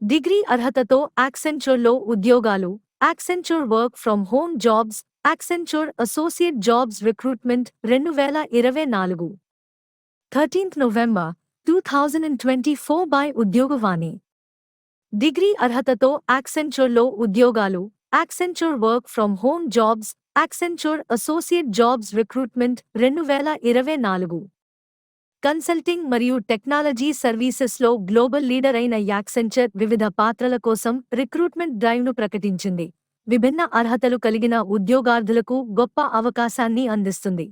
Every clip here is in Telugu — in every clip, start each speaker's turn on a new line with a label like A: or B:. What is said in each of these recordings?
A: డిగ్రీ అర్హతతో యాక్సెంచర్లో ఉద్యోగాలు Accenture work from home jobs Accenture associate jobs recruitment రెండు వేల ఇరవై నాలుగు. Thirteenth November two thousand and twenty four by Udyogavani. Degree అర్హతతో యాక్సెంచర్లో ఉద్యోగాలు Accenture work from home jobs Accenture associate jobs recruitment రెండు వేల ఇరవై నాలుగు. కన్సల్టింగ్ మరియు టెక్నాలజీ సర్వీసెస్లో గ్లోబల్ లీడర్ అయిన యాక్సెంచర్ వివిధ పాత్రల కోసం రిక్రూట్మెంట్ డ్రైవ్ను ప్రకటించింది. విభిన్న అర్హతలు కలిగిన ఉద్యోగార్థులకు గొప్ప అవకాశాన్ని అందిస్తుంది.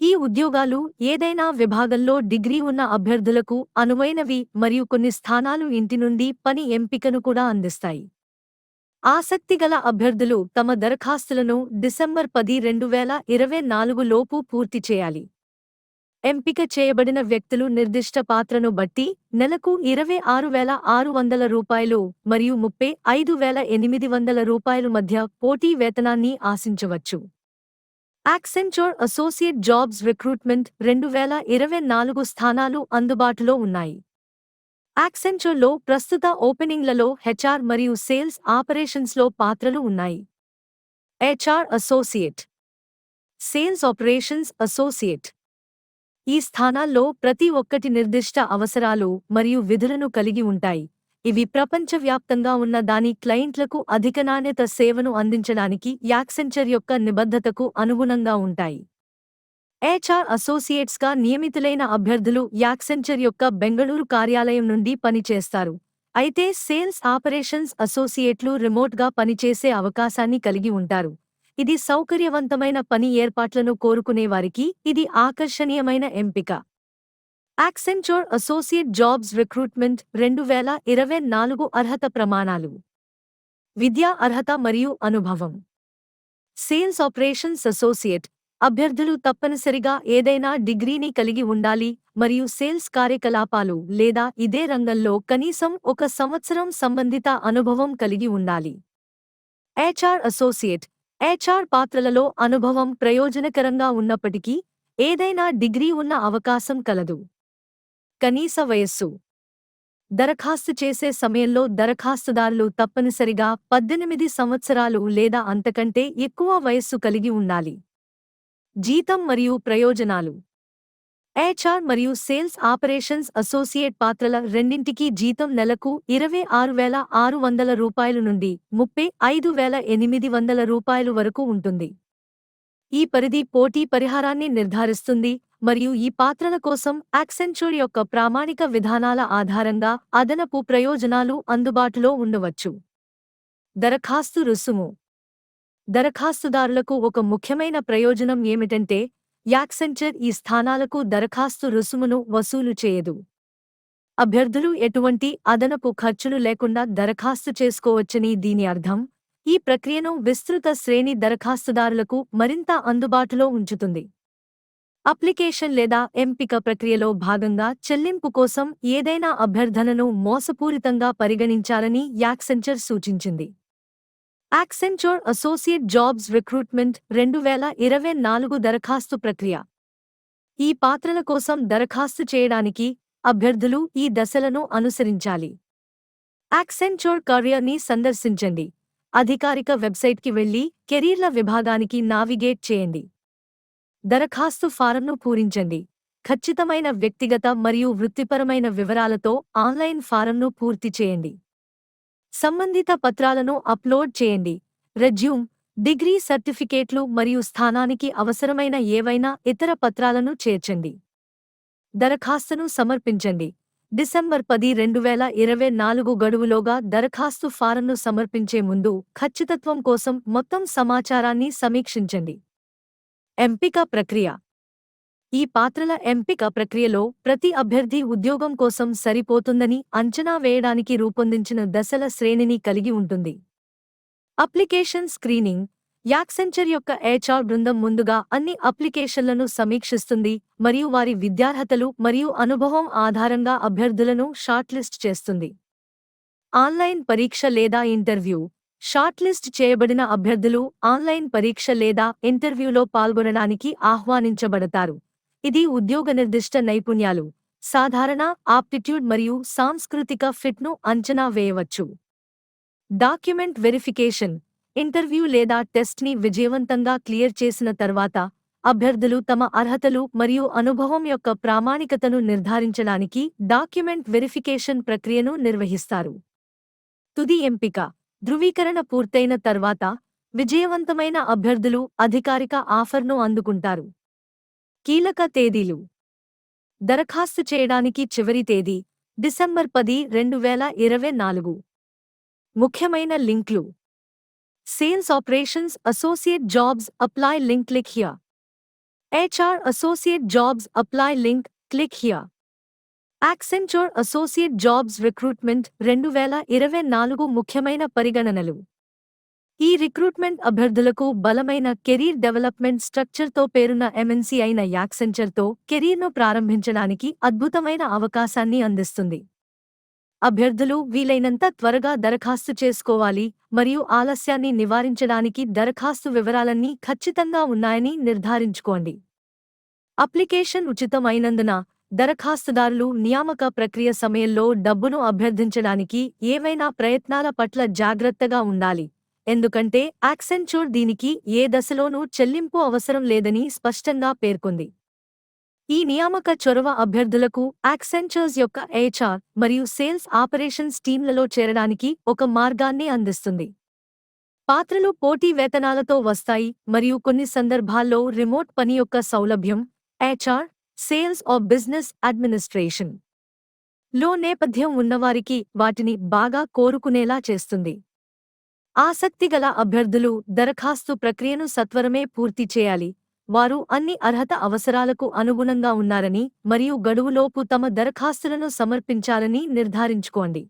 A: ఈ ఉద్యోగాలు ఏదైనా విభాగంలో డిగ్రీ ఉన్న అభ్యర్థులకు అనువైనవి మరియు కొన్ని స్థానాలు ఇంటి నుండి పని ఎంపికను కూడా అందిస్తాయి. ఆసక్తిగల అభ్యర్థులు తమ దరఖాస్తులను డిసెంబర్ పది రెండు వేల ఇరవై నాలుగు లోపు పూర్తి చేయాలి. ఎంపిక చేయబడిన వ్యక్తులు నిర్దిష్ట పాత్రను బట్టి నెలకు ఇరవై ఆరు వేల ఆరు వందల రూపాయలు మరియు ముప్పై ఐదు వేల ఎనిమిది వందల రూపాయలు మధ్య పోటీ వేతనాన్ని ఆశించవచ్చు. యాక్సెంచోర్ అసోసియేట్ జాబ్స్ రిక్రూట్మెంట్ రెండు వేల ఇరవై నాలుగు స్థానాలు అందుబాటులో ఉన్నాయి. యాక్సెంచోర్లో ప్రస్తుత ఓపెనింగ్లలో హెచ్ఆర్ మరియు సేల్స్ ఆపరేషన్స్లో పాత్రలు ఉన్నాయి. HR associate sales operations associate ఈ స్థానాల్లో ప్రతి ఒక్కటి నిర్దిష్ట అవసరాలు మరియు విధులను కలిగి ఉంటాయి. ఇవి ప్రపంచవ్యాప్తంగా ఉన్న దాని క్లయింట్లకు అధిక నాణ్యత సేవను అందించడానికి యాక్సెంచర్ యొక్క నిబద్ధతకు అనుగుణంగా ఉంటాయి. హెచ్ఆర్ అసోసియేట్స్గా నియమితులైన అభ్యర్థులు యాక్సెంచర్ యొక్క బెంగళూరు కార్యాలయం నుండి పనిచేస్తారు. అయితే సేల్స్ ఆపరేషన్స్ అసోసియేట్లు రిమోట్గా పనిచేసే అవకాశాన్ని కలిగి ఉంటారు. ఇది సౌకర్యవంతమైన పని ఏర్పాట్లను కోరుకునేవారికి ఇది ఆకర్షణీయమైన ఎంపిక. యాక్సెంచోర్ అసోసియేట్ జాబ్స్ రిక్రూట్మెంట్ రెండు వేల ఇరవై నాలుగు అర్హత ప్రమాణాలు. విద్యా అర్హత మరియు అనుభవం. సేల్స్ ఆపరేషన్స్ అసోసియేట్ అభ్యర్థులు తప్పనిసరిగా ఏదైనా డిగ్రీని కలిగి ఉండాలి మరియు సేల్స్ కార్యకలాపాలు లేదా ఇదే రంగంలో కనీసం ఒక సంవత్సరం సంబంధిత అనుభవం కలిగి ఉండాలి. హెచ్ఆర్ అసోసియేట్ హెచ్ఆర్ పాత్రలలో అనుభవం ప్రయోజనకరంగా ఉన్నప్పటికీ ఏదైనా డిగ్రీ ఉన్న అవకాశం కలదు. కనీస వయస్సు. దరఖాస్తు చేసే సమయంలో దరఖాస్తుదారులు తప్పనిసరిగా పద్దెనిమిది సంవత్సరాలు లేదా అంతకంటే ఎక్కువ వయస్సు కలిగి ఉండాలి. జీతం మరియు ప్రయోజనాలు. హెచ్ఆర్ మరియు సేల్స్ ఆపరేషన్స్ అసోసియేట్ పాత్రల రెండింటికీ జీతం నెలకు ఇరవై ఆరు వేల ఆరు వందల రూపాయలు నుండి ముప్పై ఐదు వేల ఎనిమిది వందల రూపాయలు వరకు ఉంటుంది. ఈ పరిధి పోటీ పరిహారాన్ని నిర్ధారిస్తుంది మరియు ఈ పాత్రల కోసం యాక్సెంచూర్ యొక్క ప్రామాణిక విధానాల ఆధారంగా అదనపు ప్రయోజనాలు అందుబాటులో ఉండవచ్చు. దరఖాస్తు రుసుము. దరఖాస్తుదారులకు ఒక ముఖ్యమైన ప్రయోజనం ఏమిటంటే యాక్సెంచర్ ఈ స్థానాలకు దరఖాస్తు రుసుమును వసూలు చేయదు. అభ్యర్థులు ఎటువంటి అదనపు ఖర్చులు లేకుండా దరఖాస్తు చేసుకోవచ్చని దీని అర్థం? ఈ ప్రక్రియను విస్తృత శ్రేణి దరఖాస్తుదారులకు మరింత అందుబాటులో ఉంచుతుంది. అప్లికేషన్ లేదా ఎంపిక ప్రక్రియలో భాగంగా చెల్లింపు కోసం ఏదైనా అభ్యర్థనను మోసపూరితంగా పరిగణించాలని యాక్సెంచర్ సూచించింది. యాక్సెంచోర్ అసోసియేట్ జాబ్స్ రిక్రూట్మెంట్ రెండు వేల ఇరవై నాలుగు దరఖాస్తు ప్రక్రియ. ఈ పాత్రల కోసం దరఖాస్తు చేయడానికి అభ్యర్థులు ఈ దశలను అనుసరించాలి. యాక్సెంచోర్ కరియర్ని సందర్శించండి. అధికారిక వెబ్సైట్కి వెళ్ళి కెరీర్ల విభాగానికి నావిగేట్ చేయండి. దరఖాస్తు ఫారంను పూరించండి. ఖచ్చితమైన వ్యక్తిగత మరియు వృత్తిపరమైన వివరాలతో ఆన్లైన్ ఫారంను పూర్తి చేయండి. సంబంధిత పత్రాలను అప్లోడ్ చేయండి. రెజ్యూమ్ డిగ్రీ సర్టిఫికేట్లు మరియు స్థానానికి అవసరమైన ఏవైనా ఇతర పత్రాలను చేర్చండి. దరఖాస్తును సమర్పించండి. డిసెంబర్ పది రెండు వేల ఇరవై నాలుగు గడువులోగా దరఖాస్తు ఫారంను సమర్పించే ముందు ఖచ్చితత్వం కోసం మొత్తం సమాచారాన్ని సమీక్షించండి. ఎంపిక ప్రక్రియ ఈ పాత్రల ఎంపిక ప్రక్రియలో ప్రతి అభ్యర్థి ఉద్యోగం కోసం సరిపోతుందని అంచనా వేయడానికి రూపొందించిన దశల శ్రేణిని కలిగి ఉంటుంది. అప్లికేషన్ స్క్రీనింగ్ యాక్సెంచర్ యొక్క హెచ్ఆర్ బృందం ముందుగా అన్ని అప్లికేషన్లను సమీక్షిస్తుంది మరియు వారి విద్యార్హతలు మరియు అనుభవం ఆధారంగా అభ్యర్థులను షార్ట్లిస్ట్ చేస్తుంది. ఆన్లైన్ పరీక్ష లేదా ఇంటర్వ్యూ షార్ట్లిస్ట్ చేయబడిన అభ్యర్థులు ఆన్లైన్ పరీక్ష లేదా ఇంటర్వ్యూలో పాల్గొనడానికి ఆహ్వానించబడతారు. ఇది ఉద్యోగ నిర్దిష్ట నైపుణ్యాలు సాధారణ ఆప్టిట్యూడ్ మరియు సాంస్కృతిక ఫిట్ను అంచనా వేయవచ్చు. డాక్యుమెంట్ వెరిఫికేషన్ ఇంటర్వ్యూ లేదా టెస్ట్ని విజయవంతంగా క్లియర్ చేసిన తర్వాత అభ్యర్థులు తమ అర్హతలు మరియు అనుభవం యొక్క ప్రామాణికతను నిర్ధారించడానికి డాక్యుమెంట్ వెరిఫికేషన్ ప్రక్రియను నిర్వహిస్తారు. తుది ఎంపిక ధృవీకరణ పూర్తయిన తర్వాత విజయవంతమైన అభ్యర్థులు అధికారిక ఆఫర్ను అందుకుంటారు. కీలక తేదీలు. దరఖాస్తు చేయడానికి చివరి తేదీ డిసెంబర్ పది రెండు వేల ఇరవై నాలుగు. ముఖ్యమైన లింక్లు. Sales operations associate jobs apply link click here. HR associate jobs apply link click here. Accenture associate jobs recruitment రెండు వేల ఇరవై నాలుగు ముఖ్యమైన పరిగణనలు. ఈ రిక్రూట్మెంట్ అభ్యర్థులకు బలమైన కెరీర్ డెవలప్మెంట్ స్ట్రక్చర్తో పేరున్న ఎంఎన్సీ అయిన యాక్సెంచర్తో కెరీర్ను ప్రారంభించడానికి అద్భుతమైన అవకాశాన్ని అందిస్తుంది. అభ్యర్థులు వీలైనంత త్వరగా దరఖాస్తు చేసుకోవాలి మరియు ఆలస్యాన్ని నివారించడానికి దరఖాస్తు వివరాలన్నీ ఖచ్చితంగా ఉన్నాయని నిర్ధారించుకోండి. అప్లికేషన్ ఉచితమైనందున దరఖాస్తుదారులు నియామక ప్రక్రియ సమయంలో డబ్బును అభ్యర్థించడానికి ఏవైనా ప్రయత్నాల పట్ల జాగ్రత్తగా ఉండాలి. ఎందుకంటే యాక్సెంచోర్ దీనికి ఏ దశలోనూ చెల్లింపు అవసరం లేదని స్పష్టంగా పేర్కొంది. ఈ నియామక చొరవ అభ్యర్థులకు యాక్సెంచర్స్ యొక్క హెచ్ఆర్ మరియు సేల్స్ ఆపరేషన్స్ టీంలలో చేరడానికి ఒక మార్గాన్ని అందిస్తుంది. పాత్రలు పోటీ వేతనాలతో వస్తాయి మరియు కొన్ని సందర్భాల్లో రిమోట్ పని యొక్క సౌలభ్యం హెచ్ఆర్ సేల్స్ ఆఫ్ బిజినెస్ అడ్మినిస్ట్రేషన్లో నేపథ్యం ఉన్నవారికి వాటిని బాగా కోరుకునేలా చేస్తుంది. ఆసక్తిగల అభ్యర్థులు దరఖాస్తు ప్రక్రియను సత్వరమే పూర్తి చేయాలి. వారు అన్ని అర్హత అవసరాలకు అనుగుణంగా ఉన్నారని మరియు గడువులోపు తమ దరఖాస్తులను సమర్పించాలని నిర్ధారించుకోండి.